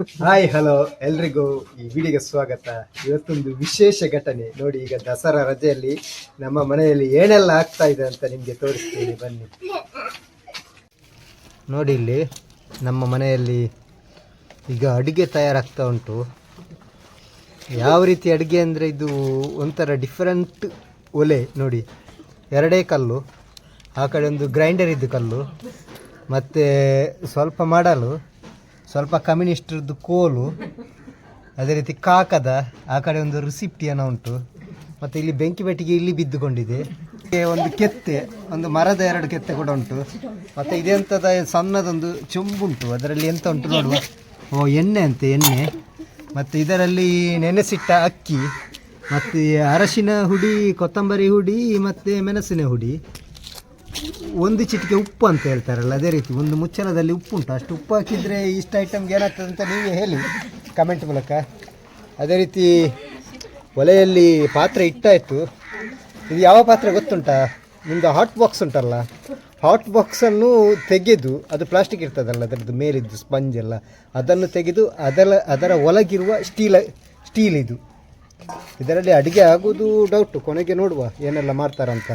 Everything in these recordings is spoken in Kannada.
Hi, hello. ಎಲ್ರಿಗೂ ಈ ವಿಡಿಯೋಗೆ ಸ್ವಾಗತ. ಇವತ್ತೊಂದು ವಿಶೇಷ ಘಟನೆ. ನೋಡಿ, ಈಗ ದಸರಾ ರಜೆಯಲ್ಲಿ ನಮ್ಮ ಮನೆಯಲ್ಲಿ ಏನೆಲ್ಲ ಆಗ್ತಾ ಇದೆ ಅಂತ ನಿಮಗೆ ತೋರಿಸ್ತೀನಿ. ಬನ್ನಿ. ನೋಡಿ, ಇಲ್ಲಿ ನಮ್ಮ ಮನೆಯಲ್ಲಿ ಈಗ ಅಡುಗೆ ತಯಾರಾಗ್ತಾ ಉಂಟು. ಯಾವ ರೀತಿ ಅಡುಗೆ ಅಂದರೆ ಇದು ಒಂಥರ ಡಿಫ್ರೆಂಟ್ ಒಲೆ. ನೋಡಿ, ಎರಡೇ ಕಲ್ಲು, ಆ ಕಡೆ ಒಂದು ಗ್ರೈಂಡರ್ ಇದ್ದು ಕಲ್ಲು, ಮತ್ತು ಸ್ವಲ್ಪ ಮಾಡಲು ಸ್ವಲ್ಪ ಕಮ್ಯುನಿಸ್ಟ್ರದ್ದು ಕೋಲು, ಅದೇ ರೀತಿ ಕಾಕದ, ಆ ಕಡೆ ಒಂದು ರುಸಿಪ್ಟಿಯನ್ನು ಉಂಟು. ಮತ್ತು ಇಲ್ಲಿ ಬೆಂಕಿ ಬೆಟ್ಟಿಗೆ ಇಲ್ಲಿ ಬಿದ್ದುಕೊಂಡಿದೆ. ಒಂದು ಕೆತ್ತೆ, ಒಂದು ಮರದ ಎರಡು ಕೆತ್ತೆ ಕೂಡ ಉಂಟು. ಮತ್ತು ಇದೆಂಥದ ಸಣ್ಣದೊಂದು ಚೊಂಬುಂಟು ಅದರಲ್ಲಿ ಎಂತ ಉಂಟು ನೋಡುವ? ಓ, ಎಣ್ಣೆ ಅಂತೆ, ಎಣ್ಣೆ. ಮತ್ತು ಇದರಲ್ಲಿ ನೆನೆಸಿಟ್ಟ ಅಕ್ಕಿ, ಮತ್ತು ಅರಶಿನ ಹುಡಿ, ಕೊತ್ತಂಬರಿ ಹುಡಿ, ಮತ್ತು ಮೆಣಸಿನ ಹುಡಿ. ಒಂದು ಚಿಟಿಕೆ ಉಪ್ಪು ಅಂತ ಹೇಳ್ತಾರಲ್ಲ, ಅದೇ ರೀತಿ ಒಂದು ಮುಚ್ಚಳದಲ್ಲಿ ಉಪ್ಪು ಉಂಟು. ಅಷ್ಟು ಉಪ್ಪು ಹಾಕಿದರೆ ಇಷ್ಟು ಐಟಮ್ಗೆ ಏನಾಗ್ತದೆ ಅಂತ ನೀವೇ ಹೇಳಿ ಕಮೆಂಟ್ ಮೂಲಕ. ಅದೇ ರೀತಿ ಒಲೆಯಲ್ಲಿ ಪಾತ್ರೆ ಇಟ್ಟಾಯಿತು. ಇದು ಯಾವ ಪಾತ್ರೆ ಗೊತ್ತುಂಟಾ? ನಿಮ್ಮದು ಹಾಟ್ ಬಾಕ್ಸ್ ಉಂಟಲ್ಲ ಹಾಟ್ ಬಾಕ್ಸನ್ನು ತೆಗೆದು ಅದು ಪ್ಲಾಸ್ಟಿಕ್ ಇರ್ತದಲ್ಲ, ಅದರದ್ದು ಮೇಲಿದ್ದು ಸ್ಪಂಜ್ ಎಲ್ಲ, ಅದನ್ನು ತೆಗೆದು ಅದರ ಅದರ ಒಳಗಿರುವ ಸ್ಟೀಲ ಸ್ಟೀಲ್ ಇದು. ಇದರಲ್ಲಿ ಅಡುಗೆ ಆಗೋದು ಡೌಟು ಕೊನೆಗೆ ನೋಡುವ ಏನೆಲ್ಲ ಮಾಡ್ತಾರಂತ.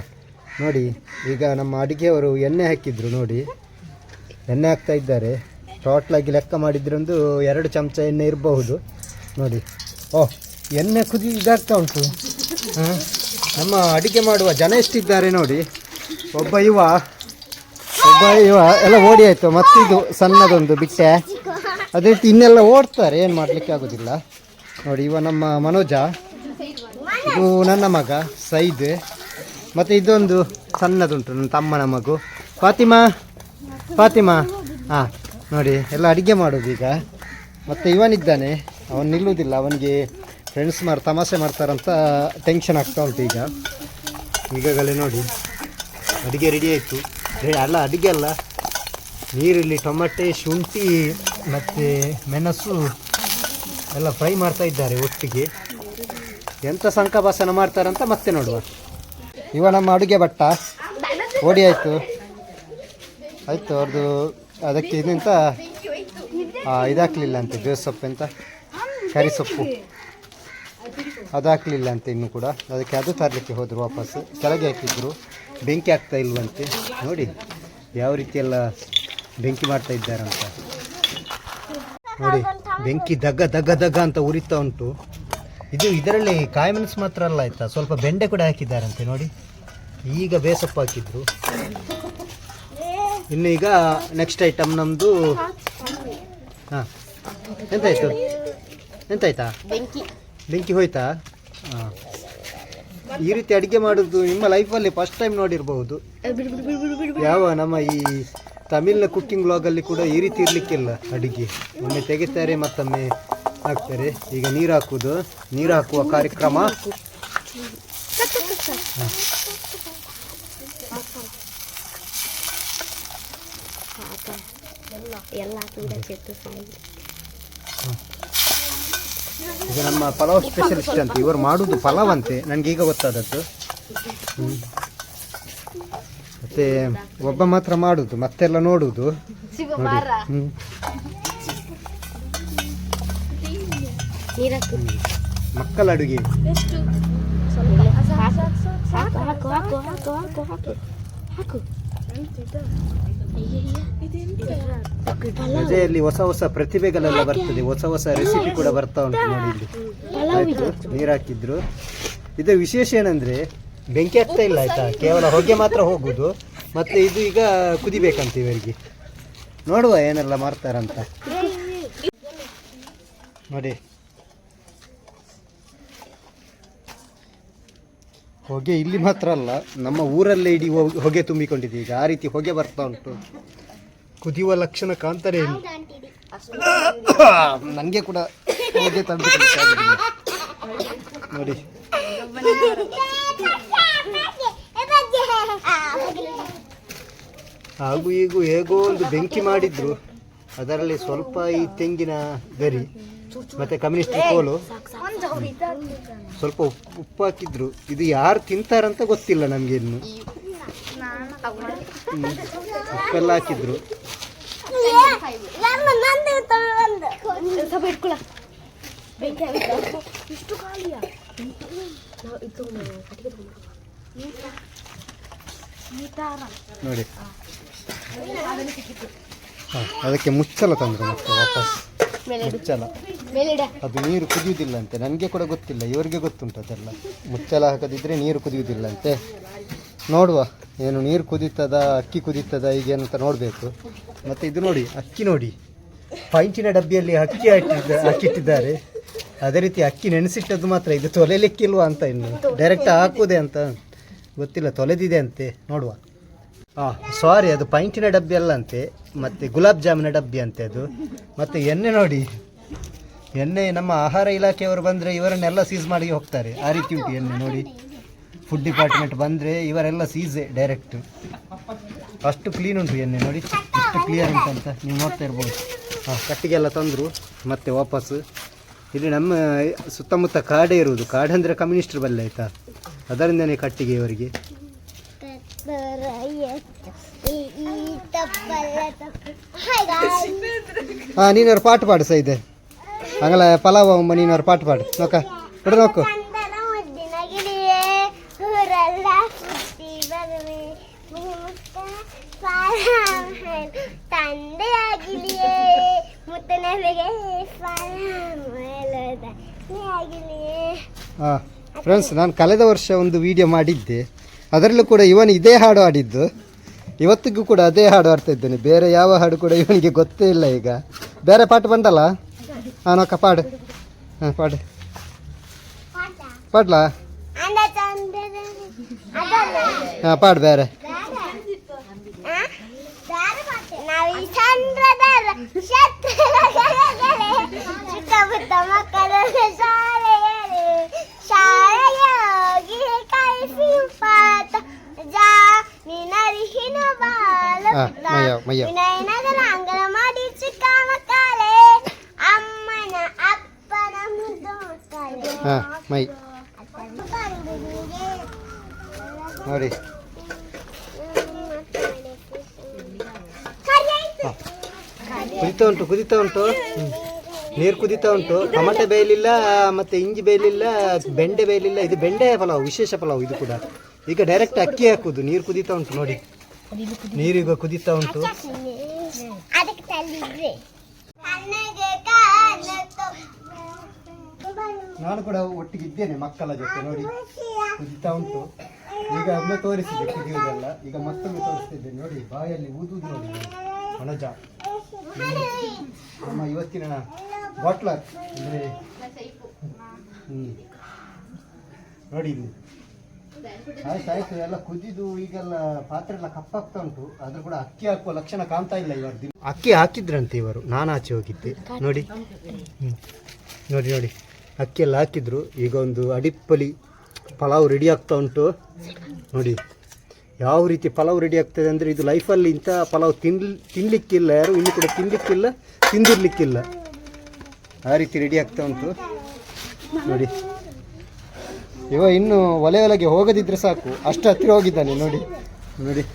ನೋಡಿ, ಈಗ ನಮ್ಮ ಅಡುಗೆಯವರು ಎಣ್ಣೆ ಹಾಕಿದ್ರು ನೋಡಿ. ಎಣ್ಣೆ ಹಾಕ್ತಾ ಇದ್ದಾರೆ. ಟೋಟ್ಲಾಗಿ ಲೆಕ್ಕ ಮಾಡಿದ್ರೆ ಒಂದು ಎರಡು ಚಮಚ ಎಣ್ಣೆ ಇರಬಹುದು. ನೋಡಿ. ಓಹ್ ಎಣ್ಣೆ ಕುದಿ ಇದಾಗ್ತಾ ಉಂಟು. ನಮ್ಮ ಅಡುಗೆ ಮಾಡುವ ಜನ ಎಷ್ಟಿದ್ದಾರೆ ನೋಡಿ. ಒಬ್ಬ ಯುವ ಒಬ್ಬ ಯುವ, ಎಲ್ಲ ಓಡಿ ಆಯಿತು. ಮತ್ತಿದು ಸಣ್ಣದೊಂದು ಬಿಟ್ಟೆ. ಅದೇ ರೀತಿ ಇನ್ನೆಲ್ಲ ಓಡ್ತಾರೆ, ಏನು ಮಾಡಲಿಕ್ಕೆ ಆಗೋದಿಲ್ಲ. ನೋಡಿ, ಇವ ನಮ್ಮ ಮನೋಜ. ಇದು ನನ್ನ ಮಗ, ಸೈದ್. ಮತ್ತು ಇದೊಂದು ಸಣ್ಣದುಂಟು, ನನ್ನ ತಮ್ಮನ ಮಗು. ಫಾತಿಮಾ ಫಾತಿಮಾ. ಹಾಂ ನೋಡಿ, ಎಲ್ಲ ಅಡುಗೆ ಮಾಡೋದು ಈಗ. ಮತ್ತು ಇವನಿದ್ದಾನೆ. ಅವನು ನಿಲ್ಲುವುದಿಲ್ಲ. ಅವನಿಗೆ ಫ್ರೆಂಡ್ಸ್ ಮಾಡಿ ತಮಾಷೆ ಮಾಡ್ತಾರಂತ ಟೆನ್ಷನ್ ಆಗ್ತಾ ಉಂಟು ಈಗ. ಈಗಾಗಲೇ ನೋಡಿ, ಅಡುಗೆ ರೆಡಿ ಆಯಿತು. ಅಲ್ಲ, ಅಡುಗೆ ಅಲ್ಲ. ನೀರಲ್ಲಿ ಟೊಮಟೆ, ಶುಂಠಿ, ಮತ್ತು ಮೆಣಸು ಎಲ್ಲ ಫ್ರೈ ಮಾಡ್ತಾ ಇದ್ದಾರೆ ಒಟ್ಟಿಗೆ. ಎಂಥ ಸಂಕಭಾಸನ ಮಾಡ್ತಾರಂತ ಮತ್ತೆ ನೋಡುವ. ಇವ ನಮ್ಮ ಅಡುಗೆ ಭಟ್ಟ. ಓಡಿ ಆಯಿತು. ಆಯಿತು ಅವ್ರದ್ದು ಅದಕ್ಕೆ ಇದೆಂತ ಇದಾಕಲಿಲ್ಲ ಅಂತೆ ಬೇವು ಸೊಪ್ಪು ಅಂತ ಕರಿ ಸೊಪ್ಪು. ಅದು ಹಾಕಲಿಲ್ಲ ಅಂತ ಇನ್ನೂ ಕೂಡ. ಅದಕ್ಕೆ ಅದು ತರಲಿಕ್ಕೆ ಹೋದರು ವಾಪಸ್. ಕೆಳಗೆ ಹಾಕಿದ್ರು. ಬೆಂಕಿ ಆಗ್ತಾ ಇಲ್ವಂತೆ. ನೋಡಿ, ಯಾವ ರೀತಿ ಎಲ್ಲ ಬೆಂಕಿ ಮಾಡ್ತಾ ಇದ್ದಾರಂತ. ನೋಡಿ, ಬೆಂಕಿ ದಗ್ಗ ದಗ್ಗ ದಗ್ಗ ಅಂತ ಉರಿತಾ ಉಂಟು. ಇದು ಇದರಲ್ಲಿ ಕಾಯಿ ಮೆಣಸು ಮಾತ್ರ ಅಲ್ಲ ಆಯ್ತಾ? ಸ್ವಲ್ಪ ಬೆಂಡೆ ಕೂಡ ಹಾಕಿದ್ದಾರಂತೆ ನೋಡಿ. ಈಗ ಬೇಸಪ್ಪ ಹಾಕಿದ್ರು. ಇನ್ನು ಈಗ ನೆಕ್ಸ್ಟ್ ಐಟಮ್ ನಮ್ಮದು ಹಾಂ ಎಂತಾಯ್ತು? ಎಂತಾಯ್ತಾ? ಬೆಂಕಿ. ಬೆಂಕಿ ಹೋಯ್ತಾ? ಹಾಂ. ಈ ರೀತಿ ಅಡುಗೆ ಮಾಡೋದು ನಿಮ್ಮ ಲೈಫಲ್ಲಿ ಫಸ್ಟ್ ಟೈಮ್ ನೋಡಿರಬಹುದು. ಯಾವ ನಮ್ಮ ಈ ತಮಿಳಿನ ಕುಕ್ಕಿಂಗ್ ವ್ಲಾಗಲ್ಲಿ ಕೂಡ ಈ ರೀತಿ ಇರಲಿಕ್ಕಿಲ್ಲ ಅಡುಗೆ. ಒಮ್ಮೆ ತೆಗಿತಾರೆ ಮತ್ತೊಮ್ಮೆ ಹಾಕ್ತಾರೆ. ಈಗ ನೀರು ಹಾಕುವುದು ನೀರು ಹಾಕುವ ಕಾರ್ಯಕ್ರಮ. ಈಗ ನಮ್ಮ ಪಲಾವ್ ಸ್ಪೆಷಲಿಸ್ಟ್ ಅಂತ ಇವರು ಮಾಡುದು ಪಲಾವ್ ಅಂತೆ ನನಗೆ ಈಗ ಗೊತ್ತಾದದ್ದು. ಮತ್ತೆ ಒಬ್ಬ ಮಾತ್ರ ಮಾಡುದು ಮತ್ತೆಲ್ಲ ನೋಡುದು. ನೋಡಿ. ಮಕ್ಕಳ ಅಡುಗೆ. ಹಾಕು. ಹಾಕು ಹಾಕು ಹಾಕು ಹಾಕು ಹಾಕು ಹಾಕು ರಜೆಯಲ್ಲಿ ಹೊಸ ಹೊಸ ಪ್ರತಿಭೆಗಳೆಲ್ಲ ಬರ್ತದೆ. ಹೊಸ ಹೊಸ ರೆಸಿಪಿ ಕೂಡ ಬರ್ತಾ ಉಂಟು ನೋಡಿ ಇಲ್ಲಿ. ಆಯ್ತು ನೀರು ಹಾಕಿದ್ರು. ಇದು ವಿಶೇಷ ಏನಂದ್ರೆ ಬೆಂಕಿ ಆಗ್ತಾ ಇಲ್ಲ ಆಯ್ತಾ? ಕೇವಲ ಹೊಗೆ ಮಾತ್ರ ಹೋಗುದು. ಮತ್ತೆ ಇದು ಈಗ ಕುದಿಬೇಕಂತ ಇವರಿಗೆ. ನೋಡುವ ಏನೆಲ್ಲ ಮಾಡ್ತಾರಂತ. ನೋಡಿ. ಹೊಗೆ ಇಲ್ಲಿ ಮಾತ್ರ ಅಲ್ಲ, ನಮ್ಮ ಊರಲ್ಲೇ ಇಡೀ ಹೊಗೆ ತುಂಬಿಕೊಂಡಿದೆ. ಈಗ ಆ ರೀತಿ ಹೊಗೆ ಬರ್ತಾ ಉಂಟು. ಕುದಿಯುವ ಲಕ್ಷಣ ಕಾಣ್ತಾರೆ ನನಗೆ ಕೂಡ ಹೊಗೆ ತಂದು ನೋಡಿ. ಹಾಗೂ ಈಗ ಹೇಗೋ ಒಂದು ಬೆಂಕಿ ಮಾಡಿದ್ರು. ಅದರಲ್ಲಿ ಸ್ವಲ್ಪ ಈ ತೆಂಗಿನ ಗರಿ. ಮತ್ತೆ ಕಮ್ಯುನಿಸ್ಟ್ ಕೋಲು ಸ್ವಲ್ಪ ಉಪ್ಪು ಉಪ್ಪು ಹಾಕಿದ್ರು. ಇದು ಯಾರು ತಿಂತಾರಂತ ಗೊತ್ತಿಲ್ಲ ನಮ್ಗೆ ಇನ್ನು. ಉಪ್ಪೆಲ್ಲ ಹಾಕಿದ್ರು. ನೋಡಿ. ಹಾಂ ಅದಕ್ಕೆ ಮುಚ್ಚಲ್ಲ ತಂದರು ಮತ್ತೆ ವಾಪಸ್. ಮುಚ್ಚಲ ಅದು ನೀರು ಕುದಿಯುವುದಿಲ್ಲ ಅಂತೆ ನನಗೆ ಕೂಡ ಗೊತ್ತಿಲ್ಲ ಇವರಿಗೆ ಗೊತ್ತುಂಟು ಅದೆಲ್ಲ. ಮುಚ್ಚಲ ಹಾಕದಿದ್ರೆ ನೀರು ಕುದಿಯುವುದಿಲ್ಲಂತೆ. ನೋಡುವ ಏನು ನೀರು ಕುದೀತದ ಅಕ್ಕಿ ಕುದೀತದ ಈಗೇನಂತ ನೋಡಬೇಕು. ಮತ್ತು ಇದು ನೋಡಿ ಅಕ್ಕಿ ನೋಡಿ. ಪೈಂಟಿನ ಡಬ್ಬಿಯಲ್ಲಿ ಅಕ್ಕಿ ಹಾಕಿದ್ದ ಹಾಕಿಟ್ಟಿದ್ದಾರೆ. ಅದೇ ರೀತಿ ಅಕ್ಕಿ ನೆನೆಸಿಟ್ಟದ್ದು ಮಾತ್ರ ಇದು ತೊಲೆಲಿಕ್ಕಿಲ್ವಾ ಅಂತ ಇನ್ನು. ಡೈರೆಕ್ಟ್ ಹಾಕುವುದೇ ಅಂತ. ಗೊತ್ತಿಲ್ಲ ತೊಲೆದಿದೆ ಅಂತೆ. ನೋಡುವ. ಸಾರಿ ಅದು ಪೈಂಟಿನ ಡಬ್ಬಿ ಅಲ್ಲ ಅಂತೆ ಮತ್ತು ಗುಲಾಬ್ ಜಾಮಿನ ಡಬ್ಬಿ ಅಂತೆ ಅದು. ಮತ್ತು ಎಣ್ಣೆ ನೋಡಿ. ಎಣ್ಣೆ ನಮ್ಮ ಆಹಾರ ಇಲಾಖೆಯವರು ಬಂದರೆ ಇವರನ್ನೆಲ್ಲ ಸೀಸ್ ಮಾಡಿ ಹೋಗ್ತಾರೆ. ಆ ರೀತಿ ಉಂಟು ಎಣ್ಣೆ ನೋಡಿ. ಫುಡ್ ಡಿಪಾರ್ಟ್ಮೆಂಟ್ ಬಂದರೆ ಇವರೆಲ್ಲ ಸೀಸೆ ಡೈರೆಕ್ಟ್ ಅಷ್ಟು ಕ್ಲೀನ್ ಉಂಟು ಎಣ್ಣೆ ನೋಡಿ. ಎಷ್ಟು ಕ್ಲಿಯರ್ ಉಂಟು ಅಂತ ನೀವು ನೋಡ್ತಾ ಇರ್ಬೋದು. ಹಾಂ ಕಟ್ಟಿಗೆಲ್ಲ ತಂದರು, ಮತ್ತೆ ವಾಪಸ್ಸು ಇಲ್ಲಿ ನಮ್ಮ, ಸುತ್ತಮುತ್ತ ಕಾಡೇ ಇರುವುದು. ಕಾಡಂದರೆ ಕಮ್ಯುನಿಸ್ಟ್ರು ಬಲ್ಲೆ ಆಯಿತಾ? ಅದರಿಂದನೇ ಕಟ್ಟಿಗೆ ಇವರಿಗೆ. ಹಾಂ ನೀನಾರು ಪಾಠ ಪಾಡು ಸಹ ಇದೆ ಹಂಗಲ್ಲ ಪಲಾವ್ ಅಮ್ಮ ನೀನಾರು ಪಾಠ ಪಾಡು. ನೋಕ ಕೊಡು ನೋಕು. ತಂದೆಯಾಗಿಲಿಯೇ ಮುತ್ತನವೆಗೆ ಆಗಿಲಿಯೇ ಹಾಂ ಫ್ರೆಂಡ್ಸ್ ನಾನು ಕಳೆದ ವರ್ಷ ಒಂದು ವಿಡಿಯೋ ಮಾಡಿದ್ದೆ. ಅದರಲ್ಲೂ ಕೂಡ ಇವನು ಇದೇ ಹಾಡು ಆಡಿದ್ದು ಇವತ್ತಿಗೂ ಕೂಡ ಅದೇ ಹಾಡು ಆಡ್ತಾ ಇದ್ದೇನೆ. ಬೇರೆ ಯಾವ ಹಾಡು ಕೂಡ ಇವನಿಗೆ ಗೊತ್ತೇ ಇಲ್ಲ ಈಗ. ಬೇರೆ ಪಾಠ ಬಂದಲ್ಲ ಹಾಂ ನೋಕ ಪಾಡು. ಹಾಂ, ಪಾಡು. ಪಾಡ್ಲಾ? ಹಾಂ, ಪಾಡು ಬೇರೆ. ಮಯ್ಯ, ಮಯ್ಯ. ವಿನಯನಗರ ಅಂಗಲ ಚಿಕ್ಕ ಮಕ್ಕಳೇ ಅಮ್ಮನ ಅಪ್ಪನ ಮುದ್ದು ಮಕ್ಕಳೇ ಹಾಂ ಮೈ ನೋಡಿ ಕುದಿತಾ ಉಂಟು ಕುದಿತಾ ಉಂಟು ನೀರು ಕುದಿತಾ ಉಂಟು ಟೊಮಟೆ ಬೇಯಲಿಲ್ಲ ಮತ್ತೆ ಇಂಜಿ ಬೇಯಲಿಲ್ಲ ಬೆಂಡೆ ಬೇಯಲಿಲ್ಲ ಇದು ಬೆಂಡೆ ಪಲಾವ್ ವಿಶೇಷ ಪಲಾವ್ ಇದು ಕೂಡ ಈಗ ಡೈರೆಕ್ಟ್ ಅಕ್ಕಿ ಹಾಕುದು ನೀರು ಕುದಿತಾ ಉಂಟು ನೋಡಿ ನೀರು ಈಗ ಕುದಿತಾ ಉಂಟು. ನಾನು ಕೂಡ ಒಟ್ಟಿಗೆ ಇದ್ದೇನೆ ಮಕ್ಕಳ ಜೊತೆ ನೋಡಿ. ಕುದಿತಾ ಉಂಟು. ಈಗ ಒಮ್ಮೆ ತೋರಿಸಿದೆ ಕುದಿಯುವುದೆಲ್ಲ ಈಗ ಮತ್ತೊಮ್ಮೆ ತೋರಿಸ್ತಿದ್ದೆ ನೋಡಿ. ಬಾಯಲ್ಲಿ ಊದುವುದು ನೋಡಿ. ಮನೋಜ ನಮ್ಮ ಇವತ್ತಿನ ಬಾಟ್ಲರ್ ಅಂದರೆ ಹ್ಞೂ ನೋಡಿ ಇಲ್ಲಿ ಆಯ್ತು ಆಯ್ತು, ಎಲ್ಲ ಕುದಿದು ಈಗೆಲ್ಲ ಪಾತ್ರೆ ಎಲ್ಲ ಕಪ್ಪಾಗ್ತಾ ಉಂಟು. ಆದ್ರೂ ಕೂಡ ಅಕ್ಕಿ ಹಾಕುವ ಲಕ್ಷಣ ಕಾಣ್ತಾ ಇಲ್ಲ ಇವರದ್ದು ಅಕ್ಕಿ ಹಾಕಿದ್ರಂತೆ ಇವರು, ನಾನು ಆಚೆ ಹೋಗಿದ್ದೆ. ನೋಡಿ. ನೋಡಿ ನೋಡಿ. ಅಕ್ಕಿ ಎಲ್ಲ ಹಾಕಿದ್ರು. ಈಗ ಒಂದು ಅಡಿಪ್ಪಲಿ ಪಲಾವ್ ರೆಡಿ ಆಗ್ತಾ ಉಂಟು. ನೋಡಿ. ಯಾವ ರೀತಿ ಪಲಾವ್ ರೆಡಿ ಆಗ್ತದೆ ಅಂದರೆ ಇದು ಲೈಫಲ್ಲಿ ಇಂಥ ಪಲಾವ್ ತಿನ್ ತಿನ್ನಲಿಕ್ಕಿಲ್ಲ ಯಾರು ಇನ್ನು ಕೂಡ ತಿನ್ನಲಿಕ್ಕಿಲ್ಲ ತಿಂದಿರ್ಲಿಕ್ಕಿಲ್ಲ. ಆ ರೀತಿ ರೆಡಿ ಆಗ್ತಾ ಉಂಟು. ನೋಡಿ. ಇವ ಇನ್ನು ಒಲೆ ಒಲೆಗೆ ಹೋಗದಿದ್ರೆ ಸಾಕು. ಅಷ್ಟು ಹತ್ತಿರ ಹೋಗಿದ್ದಾನೆ, ನೋಡಿ. ನೋಡಿ,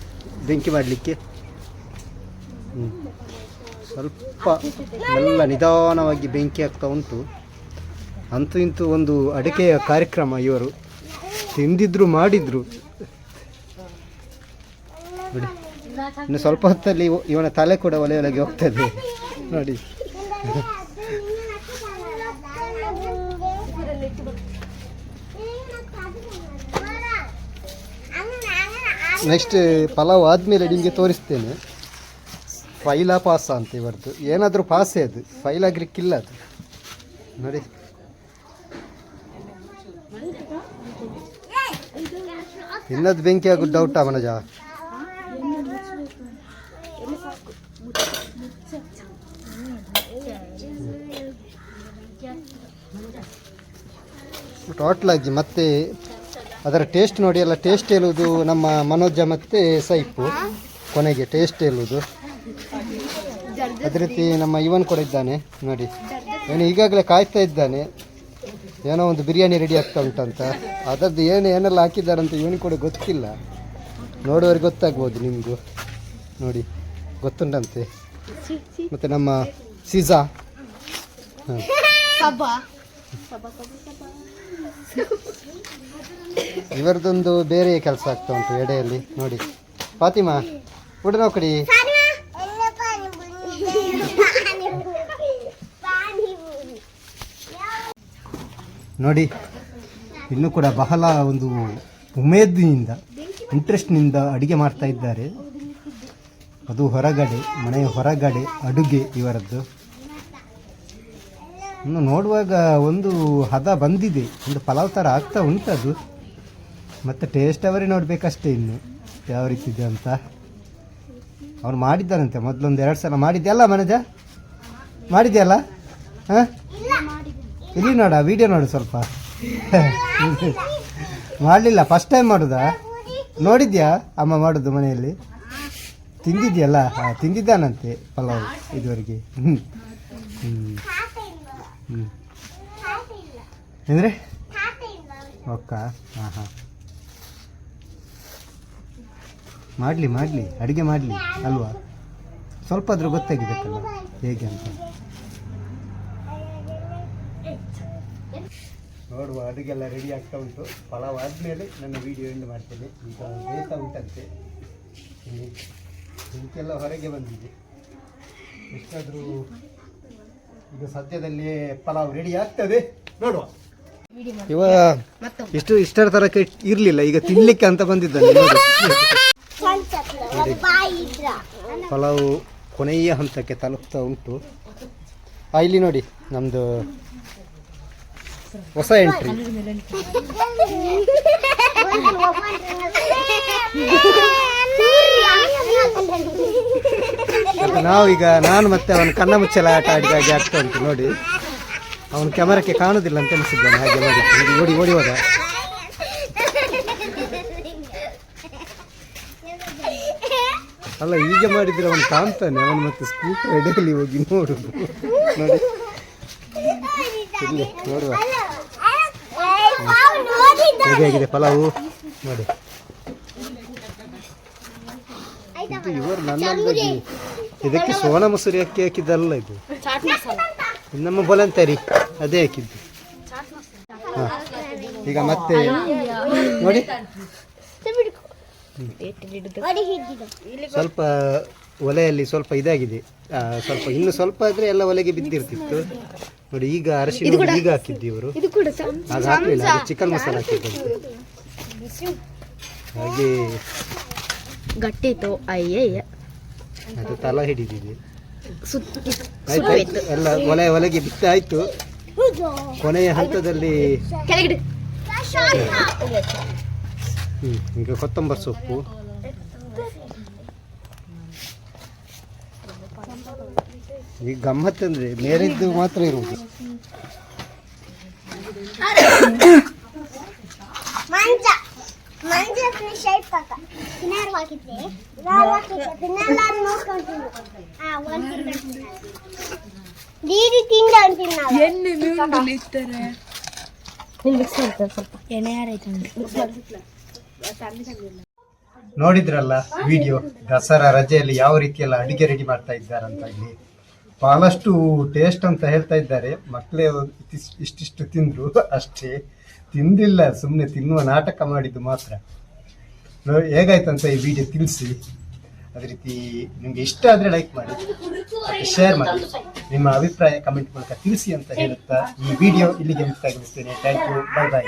ಬೆಂಕಿ ಮಾಡಲಿಕ್ಕೆ. ಸ್ವಲ್ಪ ಎಲ್ಲ ನಿಧಾನವಾಗಿ ಬೆಂಕಿ ಆಗ್ತಾ ಉಂಟು. ಅಂತೂ ಇಂತೂ ಒಂದು ಅಡಿಕೆಯ ಕಾರ್ಯಕ್ರಮ ಇವರು. ತಿಂದಿದ್ರು, ಮಾಡಿದ್ರು. ನೋಡಿ. ಇನ್ನು ಸ್ವಲ್ಪ ಹೊತ್ತಲ್ಲಿ ಇವ- ಇವನ ತಲೆ ಕೂಡ ಒಲೆ ಒಳಗೆ ಹೋಗ್ತದೆ. ನೋಡಿ. ನೆಕ್ಸ್ಟ್ ಪಲಾವ್ ಆದಮೇಲೆ ನಿಮಗೆ ತೋರಿಸ್ತೇನೆ. ಫೈಲಾ ಪಾಸ ಅಂತ ಇವರದ್ದು ಏನಾದರೂ ಪಾಸೇ ಅದು? ಫೈಲ್ ಆಗ್ಲಿಕ್ಕಿಲ್ಲ ಅದು. ನೋಡಿ. ಇನ್ನದು ಬೆಂಕಿ ಆಗೋದು ಡೌಟಾ ಮನಜ? ಟೋಟಲ್ ಆಗಿ ಮತ್ತೆ ಅದರ ಟೇಸ್ಟ್ ನೋಡಿ, ಎಲ್ಲ ಟೇಸ್ಟ್ ಹೇಳುವುದು ನಮ್ಮ ಮನೋಜ ಮತ್ತು ಸೈಪು. ಕೊನೆಗೆ ಟೇಸ್ಟ್ ಹೇಳುವುದು. ಅದೇ ರೀತಿ ನಮ್ಮ ಇವನ್ ಕೂಡ ಇದ್ದಾನೆ, ನೋಡಿ. ಏನು ಈಗಾಗಲೇ ಕಾಯ್ತಾ ಇದ್ದಾನೆ. ಏನೋ ಒಂದು ಬಿರಿಯಾನಿ ರೆಡಿ ಆಗ್ತಾ ಉಂಟಂತ. ಅದರದ್ದು ಏನು, ಏನೆಲ್ಲ ಹಾಕಿದ್ದಾರಂತ ಇವನಿಗೆ ಕೂಡ ಗೊತ್ತಿಲ್ಲ. ನೋಡೋರಿಗೆ ಗೊತ್ತಾಗ್ಬೋದು ನಿಮಗೂ. ನೋಡಿ, ಗೊತ್ತುಂಟಂತೆ. ಮತ್ತು ನಮ್ಮ ಸಿಜಾ. ಹಾಂ ಇವರದೊಂದು ಬೇರೆ ಕೆಲಸ ಆಗ್ತಾ ಉಂಟು ಎಡೆಯಲ್ಲಿ, ನೋಡಿ. ಫಾತಿಮಾ ಉಡ ನೋಕಡಿ ನೋಡಿ, ಇನ್ನೂ ಕೂಡ ಬಹಳ ಒಂದು ಉಮೇದಿನಿಂದ ಇಂಟ್ರೆಸ್ಟ್ನಿಂದ ಅಡುಗೆ ಮಾಡ್ತಾ ಇದ್ದಾರೆ. ಅದು ಹೊರಗಡೆ, ಮನೆಯ ಹೊರಗಡೆ ಅಡುಗೆ ಇವರದ್ದು. ಇನ್ನು ನೋಡುವಾಗ ಒಂದು ಹದ ಬಂದಿದೆ, ಒಂದು ಪಲಾವ್ ಥರ ಆಗ್ತಾ ಉಂಟದು. ಮತ್ತು ಟೇಸ್ಟ್ ಅವರೇ ನೋಡಬೇಕಷ್ಟೇ ಇನ್ನು. ಯಾವ ರೀತಿ ಇದೆ ಅಂತ. ಅವ್ರು ಮಾಡಿದ್ದಾರಂತೆ ಮೊದಲೊಂದು ಎರಡು ಸಲ ಮಾಡಿದ್ಯಲ್ಲ ಮನಜ? ಮಾಡಿದ್ಯಲ್ಲ? ಹಾಂ? ಇಲ್ಲಿ ನೋಡ ವಿಡಿಯೋ ನೋಡು ಸ್ವಲ್ಪ. ಮಾಡಲಿಲ್ಲ ಫಸ್ಟ್ ಟೈಮ್ ಮಾಡೋದಾ? ನೋಡಿದ್ಯಾ? ಅಮ್ಮ ಮಾಡೋದು ಮನೆಯಲ್ಲಿ? ತಿಂದಿದ್ಯಲ್ಲ? ಹಾಂ ತಿಂದಿದ್ದಾನಂತೆ ಪಲಾವ್ ಇದುವರೆಗೆ. ಹ್ಞೂ ಹ್ಞೂ ಹ್ಞೂ ಅಂದರೆ? ಓಕೆ ಹಾಂ ಹಾಂ ಮಾಡಲಿ ಮಾಡಲಿ ಅಡುಗೆ ಮಾಡಲಿ ಅಲ್ವಾ? ಸ್ವಲ್ಪ ಆದರೂ ಗೊತ್ತಾಗಿಬೇಕಲ್ಲ ಹೇಗೆ ಅಂತ? ನೋಡುವ ಅಡುಗೆಲ್ಲ ರೆಡಿ ಆಗ್ತಾ ಉಂಟು. ಪಲಾವ್ ಆದಮೇಲೆ ನನ್ನ ವಿಡಿಯೋ ಎಂಡ್ ಮಾಡ್ತೇನೆ. ಈಗ ಬೇಯ್ತಾ ಉಂಟಂತೆ. ಬೆಂಕಿಯೆಲ್ಲ ಹೊರಗೆ ಬಂದಿದೆ. ಎಷ್ಟಾದರೂ ಈಗ ಸದ್ಯದಲ್ಲಿಯೇ ಪಲಾವ್ ರೆಡಿ ಆಗ್ತದೆ. ನೋಡುವ. ಇವ ಇಷ್ಟು ಇಷ್ಟರ ತರಕ್ಕೆ ಇರಲಿಲ್ಲ. ಈಗ ತಿನ್ಲಿಕ್ಕೆ ಅಂತ ಬಂದಿದ್ದಾನೆ. ನೋಡಿ. ಪಲಾವ್ ಕೊನೆಯ ಹಂತಕ್ಕೆ ತಲುಪ್ತಾ ಉಂಟು. ಇಲ್ಲಿ ನೋಡಿ ನಮ್ಮದು ಹೊಸ ಎಂಟ್ರಿ ನಾವೀಗ, ನಾನು ಮತ್ತೆ ಅವನ ಕಣ್ಣ ಮುಚ್ಚಲ ಆಟ ಆಡಿದ ಹಾಗೆ ಆಗ್ತಾ ಉಂಟು ನೋಡಿ. ಅವನ ಕ್ಯಾಮರಕ್ಕೆ ಕಾಣೋದಿಲ್ಲ ಅಂತ ಅನಿಸಿದ್ದಾನೆ, ಹಾಗೆ ನೋಡಿ, ಓಡಿ ಓಡಿ ಹೋದ. ಅಲ್ಲ ಈಗ ಮಾಡಿದ್ರೆ ಅವನು ಕಾಣ್ತಾನೆ. ಅವನು ಮತ್ತೆ ಸ್ಕೂಟರ್ ಎಡೆಯಲ್ಲಿ ಹೋಗಿ ನೋಡುದು ನೋಡಿ. ಇಲ್ಲಿ ನೋಡುವ. ಹೇಗಾಗಿದೆ ಪಲಾವು? ನೋಡಿ. ಇದು ಇವರು ನನ್ನ ಇದಕ್ಕೆ ಸೋನ ಮಸೂರಿ ಅಕ್ಕಿ ಹಾಕಿದ್ದಲ್ಲ ಇದು. ನಮ್ಮ ಬೊಲಂತರಿ ಅದೇ ಹಾಕಿದ್ದು. ಹಾಂ. ಈಗ ಮತ್ತೆ ನೋಡಿ. ಸ್ವಲ್ಪ ಒಲೆಯಲ್ಲಿ ಸ್ವಲ್ಪ ಇದಾಗಿದೆ. ಸ್ವಲ್ಪ ಇನ್ನು ಸ್ವಲ್ಪ ಆದ್ರೆ ಎಲ್ಲ ಒಲೆಗೆ ಬಿದ್ದಿರ್ತಿತ್ತು. ನೋಡಿ ಈಗ ಅರಶಿನ ಈಗ ಹಾಕಿದ್ದು ಇವರು. ಆಗ ಹಾಕ್ಲಿಲ್ಲ ಚಿಕನ್ ಮಸಾಲ ಹಾಕಿದ್ದು ಹಾಗೆ ಗಟ್ಟಿತ್ತು ಅಯ್ಯಯ್ಯ. ಅದು ತಲ ಹಿಡಿದಿದೆ. ಎಲ್ಲ ಒಲೆ ಒಲೆಗೆ ಬಿತ್ತಾಯ್ತು ಕೊನೆಯ ಹಂತದಲ್ಲಿ ಹ್ಮ್, ಈಗ ಕೊತ್ತಂಬರಿ ಸೊಪ್ಪು. ಈಗ ಗಮ್ಮತ್ ಅಂದ್ರೆ ಮೇಲಿದ್ದು ಮಾತ್ರ ಇರುವುದು. ದೀದಿ ಅಂತೀನಿ ನಾವು. ಮಿಕ್ಸ್ ಮಾಡ್ತಾರೆ ಸ್ವಲ್ಪ. ಎಣ್ಣೆ ಯಾರೈತೆ ನೋಡಿದ್ರಲ್ಲ ವಿಡಿಯೋ? ದಸರಾ ರಜೆಯಲ್ಲಿ ಯಾವ ರೀತಿಯೆಲ್ಲ ಅಡಿಗೆ ರೆಡಿ ಮಾಡ್ತಾ ಇದ್ದಾರಂತ ಇಲ್ಲಿ ಬಹಳಷ್ಟು ಟೇಸ್ಟ್ ಅಂತ ಹೇಳ್ತಾ ಇದ್ದಾರೆ. ಮಕ್ಕಳೇ ಇಷ್ಟಿಷ್ಟು ತಿಂದ್ರು ಅಷ್ಟೇ. ತಿಂದಿಲ್ಲ ಸುಮ್ಮನೆ ತಿನ್ನುವ ನಾಟಕ ಮಾಡಿದ್ದು ಮಾತ್ರ. ಹೇಗಾಯ್ತಂತ ಈ ವಿಡಿಯೋ ತಿಳಿಸಿ ಅದೇ ರೀತಿ ನಿಮ್ಗೆ ಇಷ್ಟ ಆದ್ರೆ ಲೈಕ್ ಮಾಡಿ ಶೇರ್ ಮಾಡಿ. ನಿಮ್ಮ ಅಭಿಪ್ರಾಯ ಕಮೆಂಟ್ ಮೂಲಕ ತಿಳಿಸಿ ಅಂತ ಹೇಳುತ್ತಾ ಈ ವಿಡಿಯೋ ಇಲ್ಲಿಗೆ ಮುಕ್ತಾಗಿಸ್ತೇನೆ ಥ್ಯಾಂಕ್ ಯು ಬಾಯ್ ಬಾಯ್